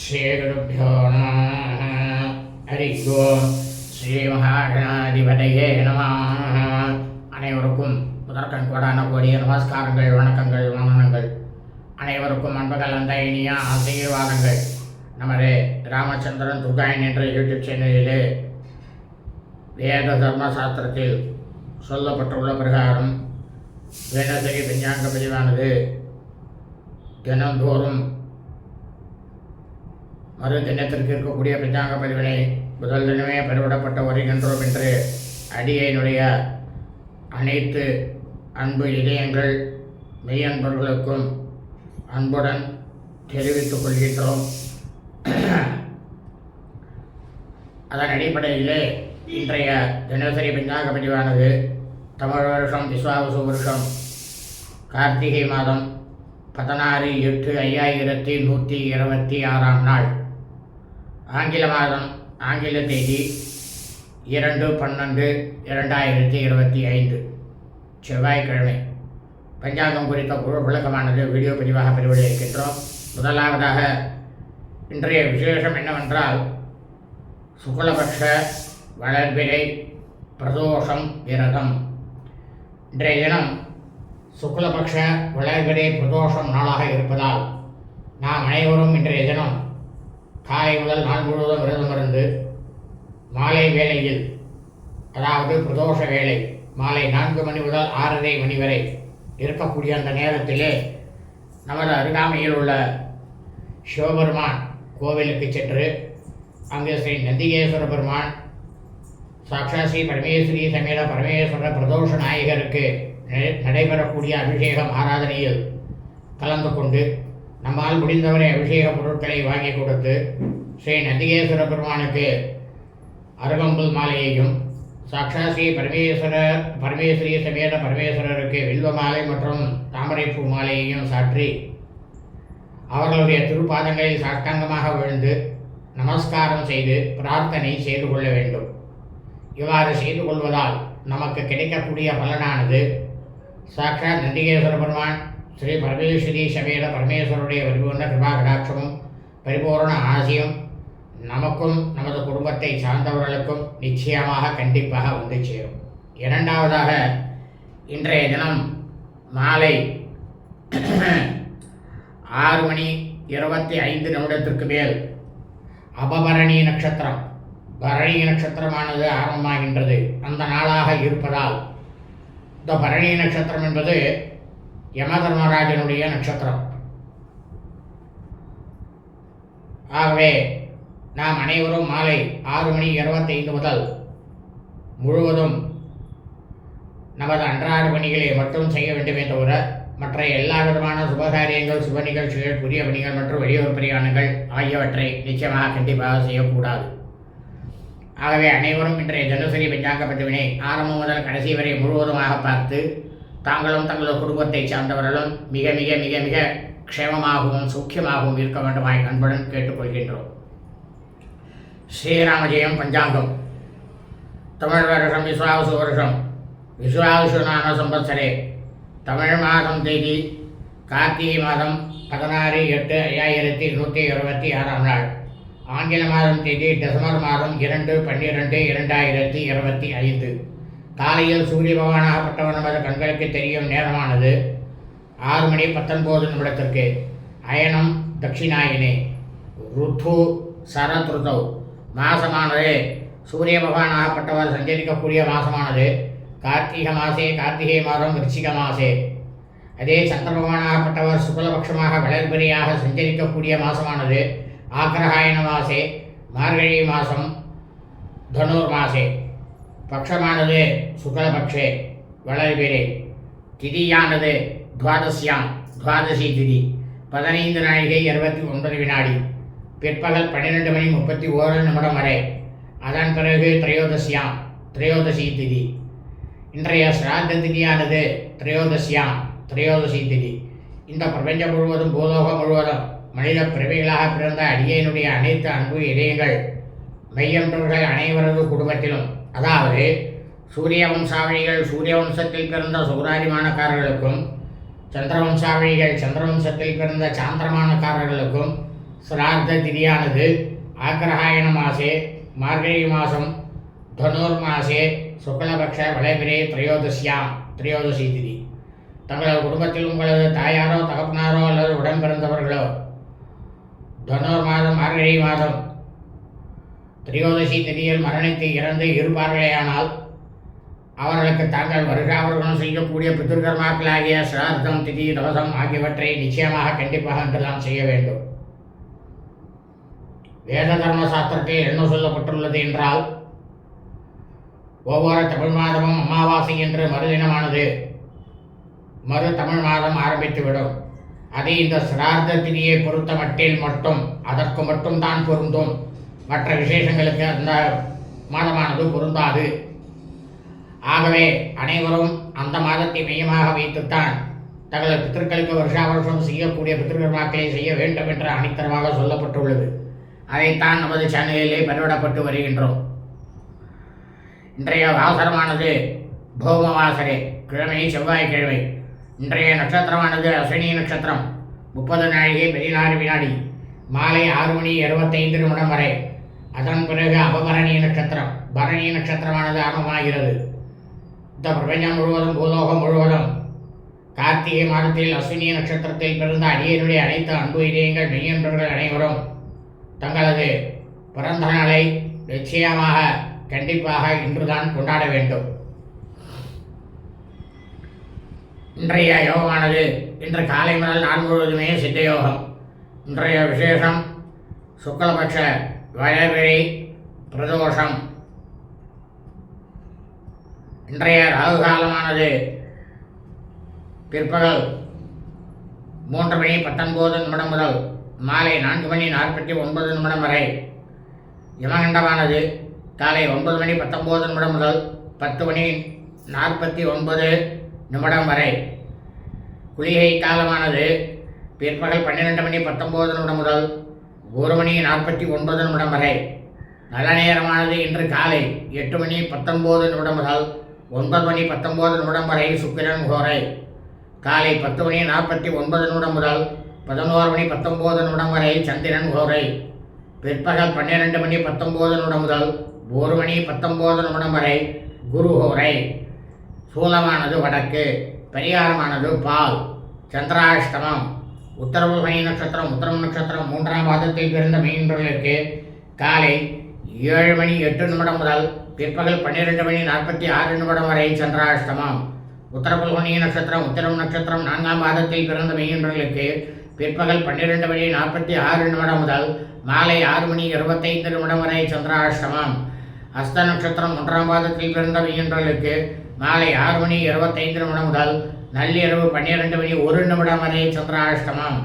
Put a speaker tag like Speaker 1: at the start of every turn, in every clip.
Speaker 1: ஸ்ரீகுருப்போ ஹரி ஓம் ஸ்ரீ மகாகணாதிபதையே நம. அனைவருக்கும் முதற்கண் கோடான கோடிய நமஸ்காரங்கள் வணக்கங்கள் வணனங்கள் அனைவருக்கும் அன்பு கலந்த இனிய ஆசீர்வாதங்கள். நமது ராமச்சந்திரன் துர்காயன் என்ற யூடியூப் சேனலிலே வேத தர்மசாஸ்திரத்தில் சொல்லப்பட்டுள்ள பிரகாரம் தினசரி பஞ்சாங்க பதிவானது தினந்தோறும் மறு தினத்திற்கு இருக்கக்கூடிய பஞ்சாங்க பதிவினை முதல் தினமே பெருவிடப்பட்டு வருகின்றோம் என்று அடியனுடைய அனைத்து அன்பு இதயங்கள் மெய்யன்பர்களுக்கும் அன்புடன் தெரிவித்துக் கொள்கின்றோம். அதன் அடிப்படையிலே இன்றைய தினசரி பஞ்சாங்க பதிவானது தமிழ் வருஷம் விஸ்வாவசு வருஷம் கார்த்திகை மாதம் பதினாறு எட்டு ஐயாயிரத்தி நூற்றி இருபத்தி ஆறாம் நாள். ஆங்கில மாதம் ஆங்கில தேதி இரண்டு பன்னெண்டு இரண்டாயிரத்தி இருபத்தி ஐந்து. செவ்வாய்க்கிழமை. பஞ்சாங்கம் குறித்த விளக்கமானது வீடியோ பதிவாக பதிவிட இருக்கின்றோம் முதலாவதாக இன்றைய விசேஷம் என்னவென்றால் சுக்லபக்ஷ வளர்பிறை பிரதோஷம் விரதம். இன்றைய தினம் சுக்லபக்ஷ வளர்பிறை பிரதோஷம் நாளாக இருப்பதால் நாம் அனைவரும் இன்றைய தினம் காலை முதல் நாள் முழுவதும் விரதம் இருந்து மாலை வேளையில் அதாவது பிரதோஷ வேலை மாலை நான்கு மணி முதல் ஆறரை மணி வரை இருக்கக்கூடிய அந்த நேரத்திலே நமது அருகாமையில் உள்ள சிவபெருமான் கோவிலுக்கு சென்று அங்கே ஸ்ரீ நந்திகேஸ்வர பெருமான் சாட்சா ஸ்ரீ பரமேஸ்வரி சமேத பரமேஸ்வர பிரதோஷ நாயகருக்கு நடைபெறக்கூடிய அபிஷேகம் ஆராதனையில் கலந்து கொண்டு நம்மால் முடிந்தவரை அபிஷேக பொருட்களை வாங்கி கொடுத்து ஸ்ரீ நந்திகேஸ்வர பெருமானுக்கு அருகம்புல் மாலையையும் சாட்சா ஸ்ரீ பரமேஸ்வர பரமேஸ்வரிய சமேத பரமேஸ்வரருக்கு வில்வ மாலை மற்றும் தாமரைப்பூ மாலையையும் சாற்றி அவர்களுடைய திருப்பாதங்களில் சாஷ்டாங்கமாக விழுந்து நமஸ்காரம் செய்து பிரார்த்தனை செய்து கொள்ள வேண்டும். இவ்வாறு செய்து கொள்வதால் நமக்கு கிடைக்கக்கூடிய பலனானது சாக்ஷாத் நந்திகேஸ்வர பெருமான் ஸ்ரீ பரமேஸ்வரி சமேத பரமேஸ்வருடைய பரிபூர்ண கிருபா கடாட்சமும் பரிபூர்ண ஆசியும் நமக்கும் நமது குடும்பத்தை சார்ந்தவர்களுக்கும் நிச்சயமாக கண்டிப்பாக வந்து சேரும். இரண்டாவதாக இன்றைய தினம் மாலை ஆறு மணி இருபத்தி ஐந்து நிமிடத்திற்கு மேல் அபபரணி நட்சத்திரம். பரணி நட்சத்திரமானது ஆரம்பமாகின்றது. அந்த நாளாக இருப்பதால் இந்த பரணி நட்சத்திரம் என்பது யமதர்மராஜனுடைய நட்சத்திரம். ஆகவே நாம் அனைவரும் மாலை ஆறு மணி இருபத்தைந்து முதல் முழுவதும் நமது அன்றாட பணிகளை மட்டும் செய்ய வேண்டுமே தவிர மற்ற எல்லா விதமான சுபகாரியங்கள் சுப நிகழ்ச்சிகள் புதிய பணிகள் மற்றும் வெளியூர் பிரயாணங்கள் ஆகியவற்றை நிச்சயமாக கண்டிப்பாக செய்யக்கூடாது. ஆகவே அனைவரும் இன்றைய தினசரி பஞ்சாங்க பதிவினை ஆரம்பம் முதல் கடைசி வரை முழுவதுமாக பார்த்து தாங்களும் தங்களது குடும்பத்தைச் சார்ந்தவர்களும் மிக மிக மிக மிக க்ஷேமமாகவும் சூக்கியமாகவும் இருக்க வேண்டுமாய் அன்புடன் கேட்டுக்கொள்கின்றோம். ஸ்ரீராம ஜெயம் பஞ்சாங்கம். தமிழ் வருஷம் விஸ்வாவசு வருஷம். விஸ்வாவசு நாம சம்பத்சரே. தமிழ் மாதம் தேதி கார்த்திகை மாதம் பதினாறு எட்டு ஐயாயிரத்தி நூற்றி இருபத்தி ஆறாம் நாள். ஆங்கில மாதம் தேதி டிசம்பர் மாதம் இரண்டு பன்னிரெண்டு இரண்டாயிரத்தி இருபத்தி ஐந்து. காலையில் சூரிய பகவானாகப்பட்டவன் நமது கண்களுக்கு தெரியும் நேரமானது. ஆறு மணி பத்தொன்பது நிமிடத்திற்கு. அயனம் தட்சிணாயினே. ருத்து சரத்ருதௌ. மாசமானது. சூரிய பகவானாகப்பட்டவர் சஞ்சரிக்கக்கூடிய மாசமானது. கார்த்திகை மாசே கார்த்திகை மாதம் விருச்சிக மாசே. அதே சந்திர பகவானாகப்பட்டவர் சுக்லபக்ஷமாக வளர்பிரியாக சஞ்சரிக்கக்கூடிய மாசமானது. ஆக்ரஹாயண மாசே மார்கழி மாதம் தனுர் மாசே. பக்ஷமானது சுக்லபக்ஷே. வளர்பிரே திதியானது துவாதசியாம். துவாதசி திதி. பதினைந்து நாழிகை இருபத்தி ஒன்பது வினாடி. பிற்பகல் பன்னிரெண்டு மணி முப்பத்தி ஓரு நிமிடம் வரை. அதன் பிறகு திரையோதசியாம். திரையோதசி திதி. இன்றைய சிராத்த திதியானது திரையோதசியாம். திரையோதசி திதி. இந்த பிரபஞ்சம் முழுவதும் பூலோகம் முழுவதும் மனித பிறவிகளாக பிறந்த அடியனுடைய அனைத்து அன்பு இதயங்கள் மெய்யன்றவர்கள் அனைவரது குடும்பத்திலும் அதாவது சூரிய வம்சாவளிகள் சூரிய வம்சத்தில் பிறந்த சௌராதிமானக்காரர்களுக்கும் சந்திரவம்சாவழிகள் சந்திரவம்சத்தில் பிறந்த சாந்திரமானக்காரர்களுக்கும் சிரார்த்த திதியானது ஆக்கிரகாயண மாசே மார்கழி மாதம் தனூர் மாசே சுக்லபக்ஷ வளைபிரே திரையோதசியாம் திரையோதசி திதி. தங்களது குடும்பத்தில் உங்களது தாயாரோ தகப்பனாரோ அல்லது உடன் பிறந்தவர்களோ தனூர் மாதம் மார்கழி மாதம் திரையோதசி திதியில் மரணித்து இறந்து இருப்பார்களேயானால் அவர்களுக்கு தாங்கள் வருஷாவர்களும் செய்யக்கூடிய பித்திருக்கர்மாக்களாகிய சிரார்த்தம் திதி தவசம் ஆகியவற்றை நிச்சயமாக கண்டிப்பாக என்றெல்லாம் செய்ய வேண்டும். வேத தர்ம சாஸ்திரத்தில் என்ன சொல்லப்பட்டுள்ளது என்றால் ஒவ்வொரு தமிழ் மாதமும் அமாவாசை என்று மறுதினமானது மறு தமிழ் மாதம் ஆரம்பித்துவிடும். அது இந்த சிரார்த்த திதியை பொறுத்த மட்டில் மட்டும் அதற்கு மட்டும் தான் பொருந்தும். மற்ற விசேஷங்களுக்கு அந்த மாதமானது பொருந்தாது. ஆகவே அனைவரும் அந்த மாதத்தை மையமாக வைத்துத்தான் தங்களது பித்திருக்களுக்கு வருஷா வருஷம் செய்யக்கூடிய பித்திருக்கர்மாக்களை செய்ய வேண்டும் என்று அனைத்தரமாக சொல்லப்பட்டுள்ளது. அதைத்தான் நமது சேனலிலே பதிவிடப்பட்டு வருகின்றோம். இன்றைய அவசரமானது பௌம வாசரே கிழமை செவ்வாய்க்கிழமை. இன்றைய நட்சத்திரமானது அஸ்வினி நட்சத்திரம். முப்பது நாழிகை பதினாறு வினாடி. மாலை ஆறு மணி இருபத்தைந்து நிமிடம் வரை. அதன் பிறகு அபபரணி நட்சத்திரம். பரணி நட்சத்திரமானது ஆரம்பமாகிறது இந்த பிரபஞ்சம் முழுவதும் பூலோகம் முழுவதும் கார்த்திகை மாதத்தில் அஸ்வினி நட்சத்திரத்தில் பிறந்த அடியனுடைய அனைத்து அன்பு இதயங்கள் மெய்யன்பர்கள் அனைவரும் தங்களது பிறந்த நாளை நிச்சயமாக கண்டிப்பாக இன்றுதான் கொண்டாட வேண்டும். இன்றைய யோகமானது இன்று காலை முதல் நாள் முழுவதுமே சித்த யோகம். இன்றைய விசேஷம் சுக்லபட்ச வளர்பிறை பிரதோஷம். இன்றைய ராகு காலமானது பிற்பகல் மூன்று மணி பத்தொன்பது நிமிடம் முதல் மாலை நான்கு மணி நாற்பத்தி ஒன்பது நிமிடம் வரை யமகண்டமானது. காலை ஒன்பது மணி பத்தொன்பது நிமிடம் முதல் பத்து மணி நாற்பத்தி ஒன்பது நிமிடம் வரை குளிகை காலமானது. பிற்பகல் பன்னிரெண்டு மணி பத்தொம்போது நிமிடம் முதல் ஒரு மணி நாற்பத்தி ஒன்பது நிமிடம் வரை நல்ல நேரமானது இன்று காலை எட்டு மணி பத்தொம்போது நிமிடம் முதல் ஒன்பது மணி பத்தொம்போது நிமிடம் வரை சுக்கிரன் கோரை காலை பத்து மணி நாற்பத்தி ஒன்பது நிமிடம் முதல் பதினோரு மணி பத்தொம்போது நிமிடம் வரை சந்திரன் கோரை பிற்பகல் பன்னிரெண்டு மணி பத்தொம்போது நிமிடம் முதல் ஒரு மணி பத்தொம்போது நிமிடம் வரை குரு ஹோரை சூலமானது வடக்கு பரிகாரமானது பால் சந்திராஷ்டமம் உத்தரவு உத்தரவுமணி நட்சத்திரம் உத்தரம் நட்சத்திரம் மூன்றாம் மாதத்தில் பிறந்த மீன்பர்களுக்கு காலை ஏழு மணி எட்டு நிமிடம் முதல் பிற்பகல் பன்னிரெண்டு மணி நாற்பத்தி ஆறு நிமிடம் வரை சந்திராஷ்டமம். உத்தரபுல்கோணி நட்சத்திரம் உத்தரம் நட்சத்திரம் நான்காம் மாதத்தில் பிறந்த மெய்யன்பர்களுக்கு பிற்பகல் பன்னிரெண்டு மணி நாற்பத்தி ஆறு நிமிடம் முதல் மாலை ஆறு மணி இருபத்தைந்து நிமிடம் வரை சந்திராஷ்டமம். அஸ்த நட்சத்திரம் ஒன்றாம் மாதத்தில் பிறந்த மெய்யன்பர்களுக்கு மாலை ஆறு மணி இருபத்தைந்து நிமிடம் முதல் நள்ளிரவு பன்னிரண்டு மணி ஒரு நிமிடம் வரை சந்திராஷ்டமம்.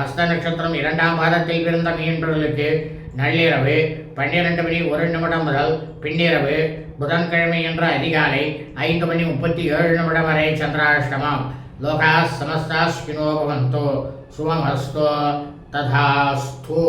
Speaker 1: அஸ்த நட்சத்திரம் இரண்டாம் மாதத்தில் பிறந்த மீன்பர்களுக்கு நள்ளிரவு பன்னிரண்டு மணி ஒரு நிமிடம் முதல் பின்னிரவு புதன்கிழமை என்ற அதிகாலை ஐந்து மணி முப்பத்தி ஏழு நிமிடம் வரை சந்திராஷ்டமம். லோகா சமஸ்தாஸ்கினோ பவந்தோ சுவமஸ்தோ ததாஸ்தோ.